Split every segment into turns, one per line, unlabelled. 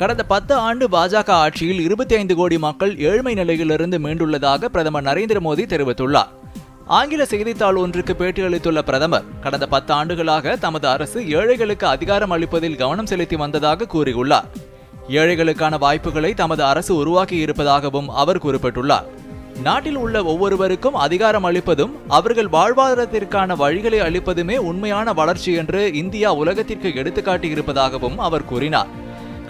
கடந்த பத்து ஆண்டு பாஜக ஆட்சியில் இருபத்தி ஐந்து கோடி மக்கள் ஏழ்மை நிலையிலிருந்து மீண்டுள்ளதாக பிரதமர் நரேந்திர மோடி தெரிவித்துள்ளார் ஆங்கில செய்தித்தாள் ஒன்றுக்கு பேட்டியளித்துள்ள பிரதமர் கடந்த பத்து ஆண்டுகளாக தமது அரசு ஏழைகளுக்கு அதிகாரம் அளிப்பதில் கவனம் செலுத்தி வந்ததாக கூறியுள்ளார் ஏழைகளுக்கான வாய்ப்புகளை தமது அரசு உருவாக்கி இருப்பதாகவும் அவர் குறிப்பிட்டுள்ளார் நாட்டில் உள்ள ஒவ்வொருவருக்கும் அதிகாரம் அளிப்பதும் அவர்கள் வாழ்வாதாரத்திற்கான வழிகளை அளிப்பதுமே உண்மையான வளர்ச்சி என்று இந்தியா உலகத்திற்கு எடுத்துக்காட்டி இருப்பதாகவும் அவர் கூறினார்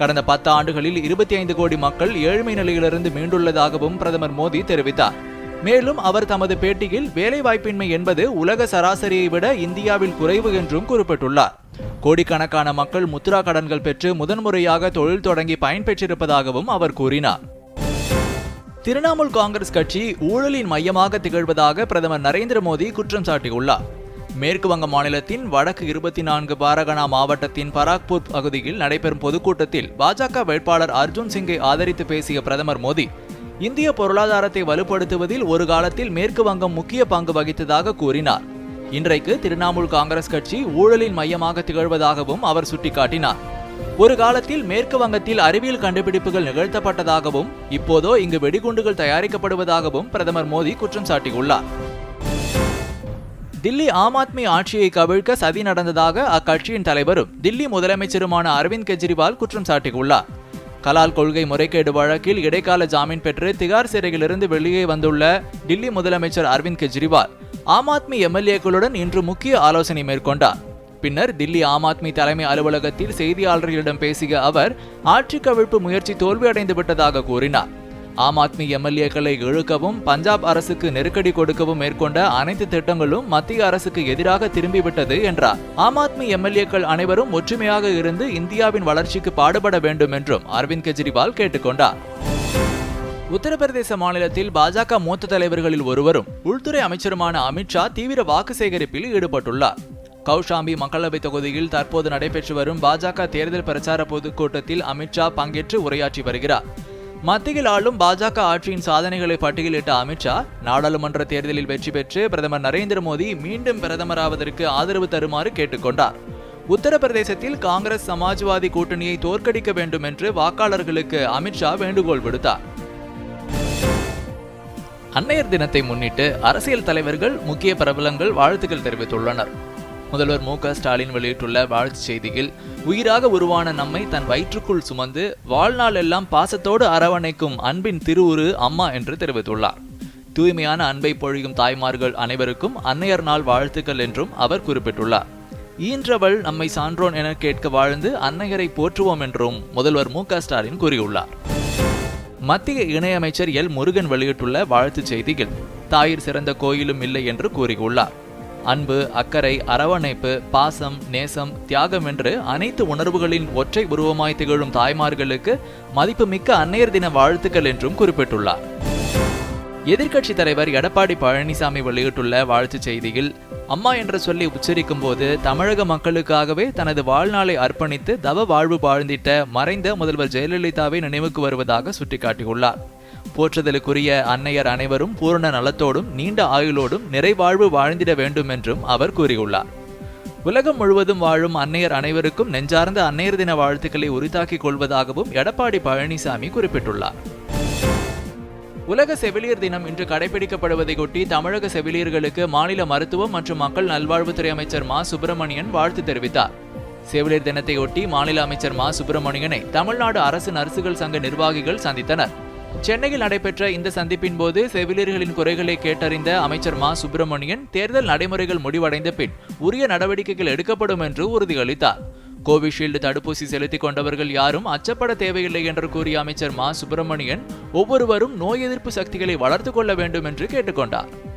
கடந்த பத்து ஆண்டுகளில் இருபத்தி ஐந்து கோடி மக்கள் ஏழ்மை நிலையிலிருந்து மீண்டுள்ளதாகவும் பிரதமர் மோடி தெரிவித்தார் மேலும் அவர் தமது பேட்டியில் வேலைவாய்ப்பின்மை என்பது உலக சராசரியை விட இந்தியாவில் குறைவு என்றும் குறிப்பிட்டுள்ளார் கோடிக்கணக்கான மக்கள் முத்ரா கடன்கள் பெற்று முதன்முறையாக தொழில் தொடங்கி பயன்பெற்றிருப்பதாகவும் அவர் கூறினார் திரிணாமுல் காங்கிரஸ் கட்சி ஊழலின் மையமாக திகழ்வதாக பிரதமர் நரேந்திர மோடி குற்றம் சாட்டியுள்ளார் மேற்கு வங்க மாநிலத்தின் வடக்கு இருபத்தி நான்கு பாரகனா மாவட்டத்தின் பராக்பூர் பகுதியில் நடைபெறும் பொதுக்கூட்டத்தில் பாஜக வேட்பாளர் அர்ஜுன் சிங்கை ஆதரித்து பேசிய பிரதமர் மோடி இந்திய பொருளாதாரத்தை வலுப்படுத்துவதில் ஒரு காலத்தில் மேற்கு வங்கம் முக்கிய பங்கு வகித்ததாக கூறினார் இன்றைக்கு திரிணாமுல் காங்கிரஸ் கட்சி ஊழலின் மையமாக திகழ்வதாகவும் அவர் சுட்டிக்காட்டினார் ஒரு காலத்தில் மேற்கு வங்கத்தில் அறிவியல் கண்டுபிடிப்புகள் நிகழ்த்தப்பட்டதாகவும் இப்போதோ இங்கு வெடிகுண்டுகள் தயாரிக்கப்படுவதாகவும் பிரதமர் மோடி குற்றம் சாட்டியுள்ளார் தில்லி ஆம் ஆத்மி ஆட்சியை கவிழ்க்க சதி நடந்ததாக அக்கட்சியின் தலைவரும் தில்லி முதலமைச்சருமான அரவிந்த் கெஜ்ரிவால் குற்றம் சாட்டியுள்ளார் கலால் கொள்கை முறைகேடு வழக்கில் இடைக்கால ஜாமீன் பெற்று திகார் சிறையிலிருந்து வெளியே வந்துள்ள டில்லி முதலமைச்சர் அரவிந்த் கெஜ்ரிவால் ஆம் ஆத்மி எம்எல்ஏக்களுடன் இன்று முக்கிய ஆலோசனை மேற்கொண்டார் பின்னர் தில்லி ஆம் ஆத்மி தலைமை அலுவலகத்தில் செய்தியாளர்களிடம் பேசிய அவர் ஆட்சி கவிழ்ப்பு முயற்சி தோல்வியடைந்து விட்டதாக கூறினார் ஆம் ஆத்மி எம்எல்ஏக்களை இழுக்கவும் பஞ்சாப் அரசுக்கு நெருக்கடி கொடுக்கவும் மேற்கொண்ட அனைத்து திட்டங்களும் மத்திய அரசுக்கு எதிராக திரும்பிவிட்டது என்றார் ஆம் ஆத்மி எம்எல்ஏக்கள் அனைவரும் ஒற்றுமையாக இருந்து இந்தியாவின் வளர்ச்சிக்கு பாடுபட வேண்டும் என்றும் அரவிந்த் கெஜ்ரிவால் கேட்டுக்கொண்டார் உத்தரப்பிரதேச மாநிலத்தில் பாஜக மூத்த தலைவர்களில் ஒருவரும் உள்துறை அமைச்சருமான அமித்ஷா தீவிர வாக்கு சேகரிப்பில் ஈடுபட்டுள்ளார் கௌஷாம்பி மக்களவைத் தொகுதியில் தற்போது நடைபெற்று வரும் பாஜக தேர்தல் பிரச்சார பொதுக்கூட்டத்தில் அமித்ஷா பங்கேற்று உரையாற்றி வருகிறார் மத்தியில் ஆளும் பாஜக ஆட்சியின் சாதனைகளை பட்டியலிட்ட அமித்ஷா நாடாளுமன்ற தேர்தலில் வெற்றி பெற்று பிரதமர் நரேந்திர மோடி மீண்டும் பிரதமராவதற்கு ஆதரவு தருமாறு கேட்டுக்கொண்டார் உத்தரப்பிரதேசத்தில் காங்கிரஸ் சமாஜ்வாதி கூட்டணியை தோற்கடிக்க வேண்டும் என்று வாக்காளர்களுக்கு அமித்ஷா வேண்டுகோள் விடுத்தார் அன்னையர் தினத்தை முன்னிட்டு அரசியல் தலைவர்கள் முக்கிய பிரபலங்கள் வாழ்த்துக்கள் தெரிவித்துள்ளனர் முதல்வர் மு ஸ்டாலின் வெளியிட்டுள்ள வாழ்த்துச் செய்தியில் உயிராக உருவான நம்மை தன் வயிற்றுக்குள் சுமந்து வாழ்நாள் எல்லாம் பாசத்தோடு அரவணைக்கும் அன்பின் திருவுரு அம்மா என்று தெரிவித்துள்ளார் தூய்மையான அன்பை பொழியும் தாய்மார்கள் அனைவருக்கும் அன்னையர் நாள் வாழ்த்துக்கள் என்றும் அவர் குறிப்பிட்டுள்ளார் ஈன்றவள் நம்மை சான்றோன் என கேட்க வாழ்ந்து அன்னையரை போற்றுவோம் என்றும் முதல்வர் மு ஸ்டாலின் கூறியுள்ளார் மத்திய இணையமைச்சர் எல் முருகன் வெளியிட்டுள்ள வாழ்த்துச் செய்தியில் தாயிர் சிறந்த கோயிலும் இல்லை என்று கூறியுள்ளார் அன்பு அக்கறை அரவணைப்பு பாசம் நேசம் தியாகம் என்று அனைத்து உணர்வுகளின் ஒற்றை உருவமாய் திகழும் தாய்மார்களுக்கு மதிப்புமிக்க அன்னையர் தின வாழ்த்துக்கள் என்றும் குறிப்பிட்டுள்ளார் எதிர்க்கட்சித் தலைவர் எடப்பாடி பழனிசாமி வெளியிட்டுள்ள வாழ்த்துச் செய்தியில் அம்மா என்று சொல்லி உச்சரிக்கும் போது தமிழக மக்களுக்காகவே தனது வாழ்நாளை அர்ப்பணித்து தவ வாழ்வு வாழ்ந்திட்ட மறைந்த முதல்வர் ஜெயலலிதாவை நினைவுக்கு வருவதாக சுட்டிக்காட்டியுள்ளார் போற்றுதலுக்குரிய அன்னையர் அனைவரும் பூரண நலத்தோடும் நீண்ட ஆயுளோடும் நிறைவாழ்வு வாழ்ந்திட வேண்டும் என்றும் அவர் கூறியுள்ளார் உலகம் முழுவதும் வாழும் அன்னையர் அனைவருக்கும் நெஞ்சார்ந்த அன்னையர் தின வாழ்த்துக்களை உரித்தாக்கிக் கொள்வதாகவும் எடப்பாடி பழனிசாமி குறிப்பிட்டுள்ளார் உலக செவிலியர் தினம் இன்று கடைபிடிக்கப்படுவதையொட்டி தமிழக செவிலியர்களுக்கு மாநில மருத்துவம் மற்றும் மக்கள் நல்வாழ்வுத்துறை அமைச்சர் மா சுப்பிரமணியன் வாழ்த்து தெரிவித்தார் செவிலியர் தினத்தையொட்டி மாநில அமைச்சர் மா சுப்பிரமணியனை தமிழ்நாடு அரசு நர்சுகள் சங்க நிர்வாகிகள் சந்தித்தனர் சென்னையில் நடைபெற்ற இந்த சந்திப்பின் போது செவிலியர்களின் குறைகளை கேட்டறிந்த அமைச்சர் மா சுப்பிரமணியன் தேர்தல் நடைமுறைகள் முடிவடைந்த பின் உரிய நடவடிக்கைகள் எடுக்கப்படும் என்று உறுதியளித்தார் கோவிஷீல்டு தடுப்பூசி செலுத்திக் கொண்டவர்கள் யாரும் அச்சப்பட தேவையில்லை என்று கூறிய அமைச்சர் மா சுப்பிரமணியன் ஒவ்வொருவரும் நோய் எதிர்ப்பு சக்திகளை வளர்த்து கொள்ள வேண்டும் என்று கேட்டுக்கொண்டார்